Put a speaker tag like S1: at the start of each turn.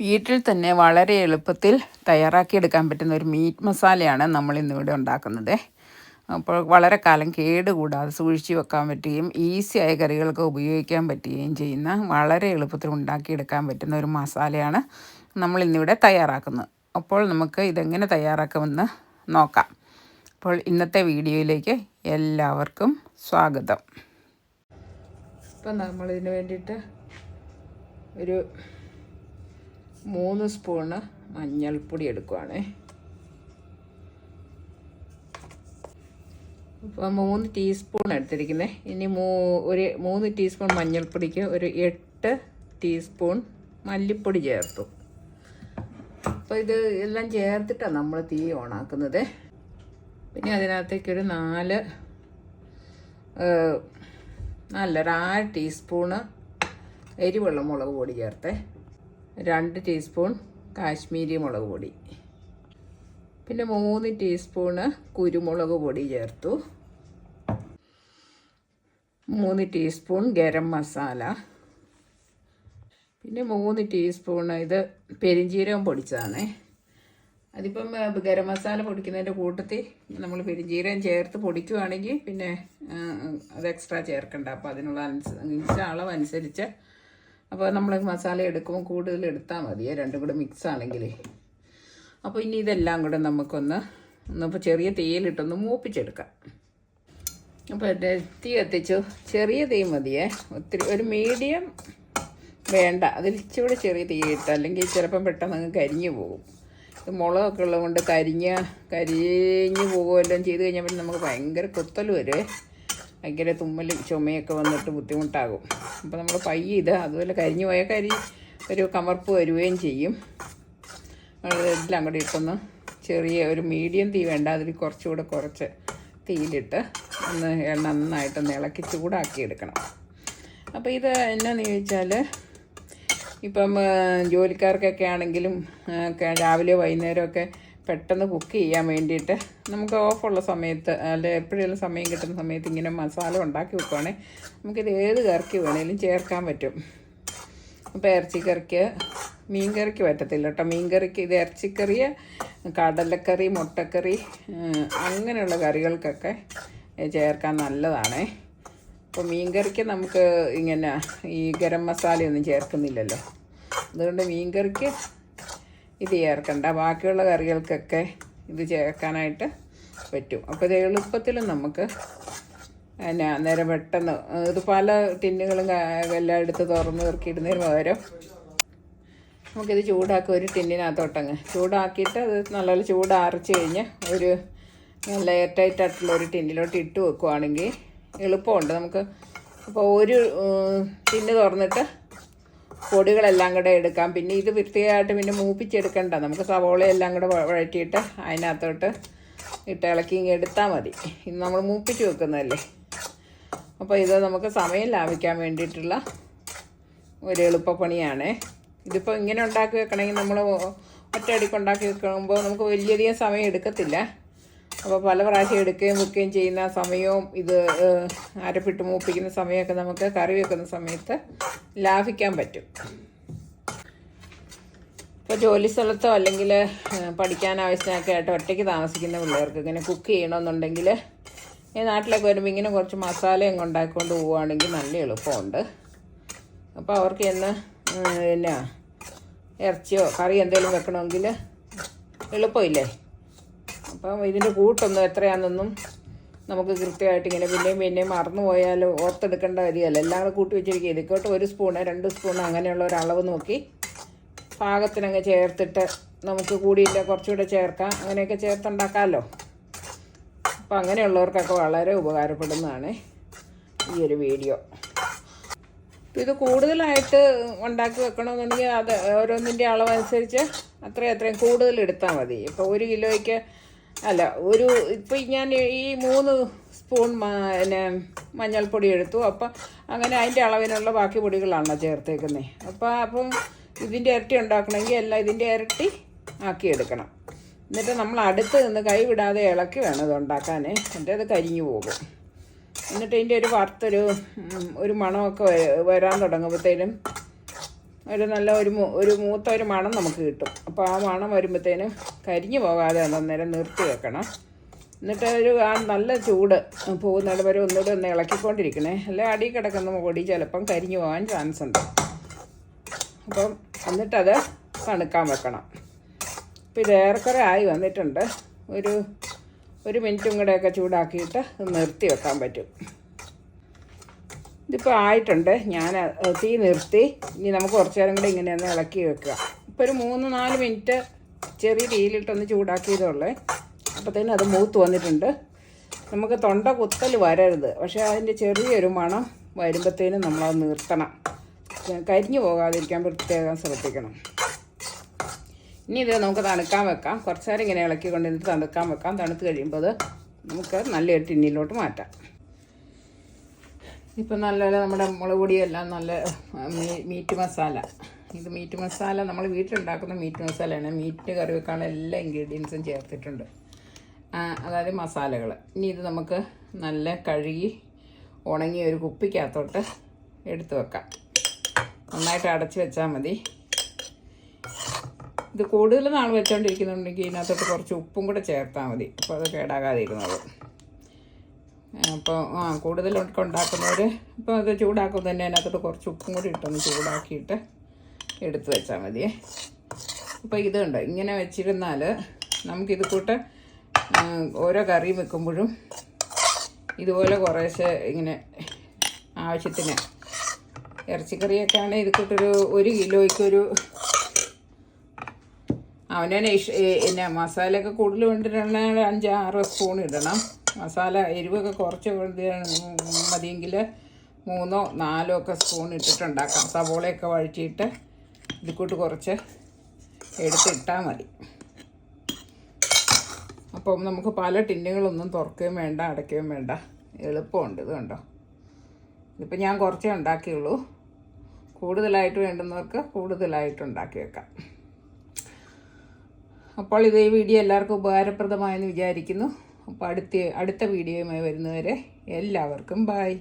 S1: വീട്ടിൽ തന്നെ വളരെ എളുപ്പത്തിൽ തയ്യാറാക്കിയെടുക്കാൻ പറ്റുന്ന ഒരു മീറ്റ് മസാലയാണ് നമ്മൾ ഇന്നിവിടെ ഉണ്ടാക്കുന്നത്. അപ്പോൾ വളരെ കാലം കേടുകൂടാതെ സൂക്ഷിച്ച് വെക്കാൻ പറ്റുകയും ആയ കറികൾക്ക് ഉപയോഗിക്കാൻ പറ്റുകയും ചെയ്യുന്ന വളരെ എളുപ്പത്തിൽ ഉണ്ടാക്കിയെടുക്കാൻ പറ്റുന്ന ഒരു മസാലയാണ് നമ്മൾ ഇന്നിവിടെ തയ്യാറാക്കുന്നത്. അപ്പോൾ നമുക്ക് ഇതെങ്ങനെ തയ്യാറാക്കുമെന്ന് നോക്കാം. അപ്പോൾ ഇന്നത്തെ വീഡിയോയിലേക്ക് എല്ലാവർക്കും സ്വാഗതം. ഇപ്പം നമ്മളിതിന് വേണ്ടിയിട്ട് ഒരു മൂന്ന് സ്പൂണ് മഞ്ഞൾപ്പൊടി എടുക്കുവാണേ. ഇപ്പോൾ മൂന്ന് ടീസ്പൂൺ എടുത്തിരിക്കുന്നത് ഇനി മൂ ഒരു മൂന്ന് ടീസ്പൂൺ മഞ്ഞൾപ്പൊടിക്ക് ഒരു എട്ട് ടീസ്പൂൺ മല്ലിപ്പൊടി ചേർത്തു. അപ്പോൾ ഇത് എല്ലാം ചേർത്തിട്ടാണ് നമ്മൾ തീ ഓണാക്കുന്നത്. പിന്നെ അതിനകത്തേക്കൊരു നാല് നല്ലൊരു ആറ് ടീസ്പൂണ് എരിവെള്ള മുളക് പൊടി ചേർത്തേ. രണ്ട് ടീസ്പൂൺ കാശ്മീരി മുളക് പൊടി. പിന്നെ മൂന്ന് ടീസ്പൂണ് കുരുമുളക് പൊടി ചേർത്തു. മൂന്ന് ടീസ്പൂൺ ഗരം മസാല. പിന്നെ മൂന്ന് ടീസ്പൂൺ ഇത് പെരിഞ്ജീരകം പൊടിച്ചതാണ്. അതിപ്പം ഗരം മസാല പൊടിക്കുന്നതിന്റെ കൂട്ടത്തിൽ നമ്മൾ പെരിഞ്ജീരകം ചേർത്ത് പൊടിക്കുവാണെങ്കിൽ പിന്നെ അത് എക്സ്ട്രാ ചേർക്കണ്ട. അപ്പോൾ അതിനുള്ള അനുസരിച്ച് അളവനുസരിച്ച് അപ്പോൾ നമ്മൾ മസാല എടുക്കുമ്പോൾ കൂടുതൽ എടുത്താൽ മതി രണ്ടും കൂടെ മിക്സ് ആണെങ്കിലേ. അപ്പോൾ ഇനി ഇതെല്ലാം കൂടെ നമുക്കൊന്ന് ഒന്നിപ്പോൾ ചെറിയ തേയിലിട്ടൊന്ന് മൂപ്പിച്ചെടുക്കാം. അപ്പോൾ തീ കത്തിച്ചു. ചെറിയ തീ മതിയേ. ഒത്തിരി ഒരു മീഡിയം വേണ്ട. അതിൽ ഇച്ചിരി ചെറിയ തീ ഇട്ട് അല്ലെങ്കിൽ ചിലപ്പം പെട്ടെന്ന് അങ്ങ് കരിഞ്ഞു പോകും. മുളകൊക്കെ ഉള്ളതുകൊണ്ട് കരിഞ്ഞ് കരിഞ്ഞു പോകുമല്ലോ ചെയ്ത് കഴിഞ്ഞാൽ പിന്നെ നമുക്ക് ഭയങ്കര കുത്തൽ വരുമേ ഭയങ്കര തുമ്മലും ചുമയൊക്കെ വന്നിട്ട് ബുദ്ധിമുട്ടാകും. അപ്പോൾ നമ്മൾ പയ്യ ഇത് അതുപോലെ കരിഞ്ഞു പോയ കരി ഒരു കമർപ്പ് വരുകയും ചെയ്യും. എല്ലാം കൂടി ഇട്ടൊന്ന് ചെറിയ ഒരു മീഡിയം തീ വേണ്ട അതിൽ കുറച്ചുകൂടെ കുറച്ച് തീയിലിട്ട് ഒന്ന് നന്നായിട്ടൊന്ന് ഇളക്കി ചൂടാക്കി എടുക്കണം. അപ്പോൾ ഇത് എന്നാന്ന് ചോദിച്ചാൽ ഇപ്പം ജോലിക്കാർക്കൊക്കെ ആണെങ്കിലും രാവിലെ വൈകുന്നേരമൊക്കെ പെട്ടെന്ന് കുക്ക് ചെയ്യാൻ വേണ്ടിയിട്ട് നമുക്ക് ഓഫുള്ള സമയത്ത് അല്ലെ എപ്പോഴെങ്കിലും സമയം കിട്ടുന്ന സമയത്ത് ഇങ്ങനെ മസാല ഉണ്ടാക്കി വെക്കുവാണെങ്കിൽ നമുക്കിത് ഏത് കറിക്ക് വേണേലും ചേർക്കാൻ പറ്റും. അപ്പോൾ ഇറച്ചിക്കറിക്ക് മീൻ കറിക്ക് പറ്റത്തില്ല കേട്ടോ. മീൻ കറിക്ക് ഇത് ഇറച്ചിക്കറി കടലക്കറി മുട്ടക്കറി അങ്ങനെയുള്ള കറികൾക്കൊക്കെ ചേർക്കാൻ നല്ലതാണ്. അപ്പോൾ മീൻ കറിക്ക് നമുക്ക് ഇങ്ങനെ ഈ ഗരം മസാലയൊന്നും ചേർക്കുന്നില്ലല്ലോ. അതുകൊണ്ട് മീൻ കറിക്ക് ഇത് ചേർക്കണ്ട. ബാക്കിയുള്ള കറികൾക്കൊക്കെ ഇത് ചേർക്കാനായിട്ട് പറ്റും. അപ്പോൾ ഇത് എളുപ്പത്തിൽ നമുക്ക് എന്നാ അന്നേരം പെട്ടെന്ന് ഇത് പല ടിന്നുകളും എല്ലാം എടുത്ത് തുറന്ന് ഇറക്കിയിടുന്നതിന് പകരം നമുക്കിത് ചൂടാക്കി. ഒരു ടിന്നിനകത്തോട്ടങ്ങ് ചൂടാക്കിയിട്ട് അത് നല്ലപോലെ ചൂടാറിച്ച് കഴിഞ്ഞ് ഒരു നല്ല എയർ ടൈറ്റ് ആയിട്ടുള്ള ഒരു ടിന്നിലോട്ട് ഇട്ട് വെക്കുവാണെങ്കിൽ എളുപ്പമുണ്ട്. നമുക്ക് അപ്പോൾ ഒരു ടിന്ന് തുറന്നിട്ട് പൊടികളെല്ലാം കൂടെ എടുക്കാം. പിന്നെ ഇത് വൃത്തിയായിട്ട് പിന്നെ മൂപ്പിച്ചെടുക്കണ്ട. നമുക്ക് സവോളയെല്ലാം കൂടെ വഴറ്റിയിട്ട് അതിനകത്തോട്ട് ഇട്ട് ഇളക്കി ഇങ്ങനെ എടുത്താൽ മതി. ഇത് നമ്മൾ മൂപ്പിച്ച് വെക്കുന്നതല്ലേ? അപ്പോൾ ഇത് നമുക്ക് സമയം ലാഭിക്കാൻ വേണ്ടിയിട്ടുള്ള ഒരു എളുപ്പപ്പണിയാണ്. ഇതിപ്പോൾ ഇങ്ങനെ ഉണ്ടാക്കി വെക്കണമെങ്കിൽ നമ്മൾ ഒറ്റയടിക്ക് ഉണ്ടാക്കി വെക്കുമ്പോൾ നമുക്ക് വലിയധികം സമയം എടുക്കത്തില്ല. അപ്പോൾ പല പ്രാവശ്യം എടുക്കുകയും വെക്കുകയും ചെയ്യുന്ന സമയവും ഇത് അരപ്പിട്ട് മൂപ്പിക്കുന്ന സമയമൊക്കെ നമുക്ക് കറി വെക്കുന്ന സമയത്ത് ലാഭിക്കാൻ പറ്റും. ഇപ്പോൾ ജോലി സ്ഥലത്തോ അല്ലെങ്കിൽ പഠിക്കാൻ ആവശ്യമൊക്കെ ആയിട്ട് ഒറ്റയ്ക്ക് താമസിക്കുന്ന പിള്ളേർക്ക് ഇങ്ങനെ കുക്ക് ചെയ്യണമെന്നുണ്ടെങ്കിൽ ഈ നാട്ടിലൊക്കെ വരുമ്പോൾ ഇങ്ങനെ കുറച്ച് മസാലയും ഉണ്ടാക്കിക്കൊണ്ട് പോവുകയാണെങ്കിൽ നല്ല എളുപ്പമുണ്ട്. അപ്പോൾ അവർക്ക് എന്ന് പിന്നെ ഇറച്ചിയോ കറി എന്തെങ്കിലും വെക്കണമെങ്കിൽ എളുപ്പമില്ലേ? അപ്പം ഇതിന്റെ കൂട്ടൊന്നും എത്രയാണെന്നൊന്നും നമുക്ക് കൃത്യമായിട്ട് ഇങ്ങനെ പിന്നെയും പിന്നെയും മറന്നു പോയാൽ ഓർത്തെടുക്കേണ്ട കാര്യമല്ല. എല്ലാം കൂടെ കൂട്ടി വെച്ചിരിക്കുക. ഇതിക്കോട്ട് ഒരു സ്പൂണ് രണ്ട് സ്പൂണ് അങ്ങനെയുള്ള ഒരു അളവ് നോക്കി പാകത്തിനങ്ങ് ചേർത്തിട്ട് നമുക്ക് കൂടിയില്ല കുറച്ചുകൂടെ ചേർക്കാം. അങ്ങനെയൊക്കെ ചേർത്തുണ്ടാക്കാമല്ലോ. അപ്പം അങ്ങനെയുള്ളവർക്കൊക്കെ വളരെ ഉപകാരപ്പെടുന്നതാണ് ഈ ഒരു വീഡിയോ. ഇത് കൂടുതലായിട്ട് ഉണ്ടാക്കി വെക്കണമെന്നുണ്ടെങ്കിൽ അത് ഓരോന്നിന്റെ അളവനുസരിച്ച് അത്രയും അത്രയും കൂടുതൽ എടുത്താൽ മതി. ഇപ്പോൾ ഒരു കിലോയ്ക്ക് അല്ല ഒരു ഇപ്പൊ ഞാൻ ഈ മൂന്ന് സ്പൂൺ പിന്നെ മഞ്ഞൾപ്പൊടി എടുത്തു. അപ്പം അങ്ങനെ അതിന്റെ അളവിനുള്ള ബാക്കി പൊടികളാണല്ലോ ചേർത്തേക്കുന്നത് അപ്പോൾ അപ്പം ഇതിന്റെ ഇരട്ടി ഉണ്ടാക്കണമെങ്കിൽ എല്ലാം ഇതിന്റെ ഇരട്ടി ആക്കി എടുക്കണം. എന്നിട്ട് നമ്മൾ അടുത്ത് നിന്ന് കൈവിടാതെ ഇളക്കി വേണം ഇത് ഉണ്ടാക്കാൻ എന്നിട്ട് അത് കരിഞ്ഞു പോകും. എന്നിട്ട് ഇതിന്റെ ഒരു വറുത്തൊരു ഒരു മണമൊക്കെ വരാൻ തുടങ്ങുമ്പോഴത്തേനും ഒരു നല്ല ഒരു ഒരു മൂത്ത ഒരു മണം നമുക്ക് കിട്ടും. അപ്പോൾ ആ മണം വരുമ്പോഴത്തേനും കരിഞ്ഞു പോകാതെ അന്നേരം നിർത്തി വെക്കണം. എന്നിട്ട് ഒരു ആ നല്ല ചൂട് പോകുന്നിട വരെ ഒന്നുകൂടെ ഒന്ന് ഇളക്കിക്കൊണ്ടിരിക്കണേ. അല്ലെ അടി കിടക്കുന്ന പൊടി ചിലപ്പം കരിഞ്ഞു പോകാൻ ചാൻസ് ഉണ്ട്. അപ്പം എന്നിട്ടത് തണുക്കാൻ വെക്കണം. അപ്പം ഇത് ഏറെക്കുറെ ആയി വന്നിട്ടുണ്ട്. ഒരു ഒരു മിനിറ്റും കൂടെയൊക്കെ ചൂടാക്കിയിട്ട് നിർത്തി വെക്കാൻ പറ്റും. ഇതിപ്പോൾ ആയിട്ടുണ്ട്. ഞാൻ തീ നിർത്തി. ഇനി നമുക്ക് കുറച്ച് നേരം കൂടെ ഇങ്ങനെ ഒന്ന് ഇളക്കി വെക്കുക. ഇപ്പോൾ ഒരു മൂന്ന് നാല് മിനിറ്റ് ചെറിയ തീയിലിട്ടൊന്ന് ചൂടാക്കിയതുള്ളേ അപ്പോഴത്തേനും അത് മൂത്ത് വന്നിട്ടുണ്ട്. നമുക്ക് തൊണ്ട കുത്തൽ വരരുത്. പക്ഷേ അതിന്റെ ചെറിയൊരു മണം വരുമ്പോഴത്തേനും നമ്മളത് നിർത്തണം. കരിഞ്ഞു പോകാതിരിക്കാൻ പ്രത്യേകം ശ്രദ്ധിക്കണം. ഇനി ഇത് നമുക്ക് തണുക്കാൻ വെക്കാം. കുറച്ച് നേരം ഇങ്ങനെ ഇളക്കി കൊണ്ടിരുന്നിട്ട് തണുക്കാൻ വെക്കാം. തണുത്ത് കഴിയുമ്പോൾ അത് നമുക്ക് നല്ലൊരു ടിന്നിലോട്ട് മാറ്റാം. ഇപ്പം നല്ലപോലെ നമ്മുടെ മുളക് പൊടിയെല്ലാം നല്ല മീറ്റ് മസാല. ഇത് മീറ്റ് മസാല നമ്മൾ വീട്ടിലുണ്ടാക്കുന്ന മീറ്റ് മസാലയാണ്. മീറ്റ് കറി വെക്കാനുള്ള എല്ലാ ഇൻഗ്രീഡിയൻസും ചേർത്തിട്ടുണ്ട്. അതായത് മസാലകൾ. ഇനി ഇത് നമുക്ക് നല്ല കഴുകി ഉണങ്ങി ഒരു കുപ്പിക്കകത്തോട്ട് എടുത്തു വെക്കാം. നന്നായിട്ട് അടച്ച് വെച്ചാൽ മതി. ഇത് കൂടുതൽ നാൾ വെച്ചോണ്ടിരിക്കുന്നുണ്ടെങ്കിൽ ഇതിനകത്തോട്ട് കുറച്ച് ഉപ്പും കൂടെ ചേർത്താൽ മതി. അപ്പോൾ അത് കേടാകാതെ ഇരുന്നത് അപ്പോൾ ആ കൂടുതൽ ഉണ്ടാക്കുന്നവർ ഇപ്പോൾ അത് ചൂടാക്കുമ്പോൾ തന്നെ അതിനകത്തോട്ട് കുറച്ച് ഉപ്പും കൂടി ഇട്ടൊന്ന് ചൂടാക്കിയിട്ട് എടുത്ത് വെച്ചാൽ മതിയേ അപ്പോൾ ഇതുണ്ട് ഇങ്ങനെ വെച്ചിരുന്നാൽ നമുക്കിത് കൂട്ട് ഓരോ കറി വെക്കുമ്പോഴും ഇതുപോലെ കുറേശ്ശെ ഇങ്ങനെ ആവശ്യത്തിന് ഇറച്ചിക്കറിയൊക്കെ ആണെങ്കിൽ ഇത് കൂട്ടൊരു ഒരു കിലോയ്ക്കൊരു അവനെ ഇഷ് പിന്നെ മസാലയൊക്കെ കൂടുതൽ വേണ്ടിയിട്ടുണ്ടെങ്കിൽ അഞ്ച് ആറ് സ്പൂൺ ഇടണം. മസാല എരിവൊക്കെ കുറച്ച് മതിയെങ്കിൽ മൂന്നോ നാലോ ഒക്കെ സ്പൂൺ ഇട്ടിട്ടുണ്ടാക്കാം. സവോളയൊക്കെ വഴറ്റിയിട്ട് ഇതിക്കൂട്ട് കുറച്ച് എടുത്തിട്ടാൽ മതി. അപ്പം നമുക്ക് പല ടിന്നുകളൊന്നും തുറക്കുകയും വേണ്ട അടയ്ക്കുകയും വേണ്ട. എളുപ്പമുണ്ട് ഇത് കണ്ടോ? ഇതിപ്പോൾ ഞാൻ കുറച്ചേ ഉണ്ടാക്കിയുള്ളൂ. കൂടുതലായിട്ട് വേണ്ടുന്നവർക്ക് കൂടുതലായിട്ട് ഉണ്ടാക്കി വെക്കാം. അപ്പോൾ ഇത് ഈ വീഡിയോ എല്ലാവർക്കും ഉപകാരപ്രദമായെന്ന് വിചാരിക്കുന്നു. അപ്പോൾ അടുത്ത അടുത്ത വീഡിയോയുമായി വരുന്നവരെ എല്ലാവർക്കും ബായ്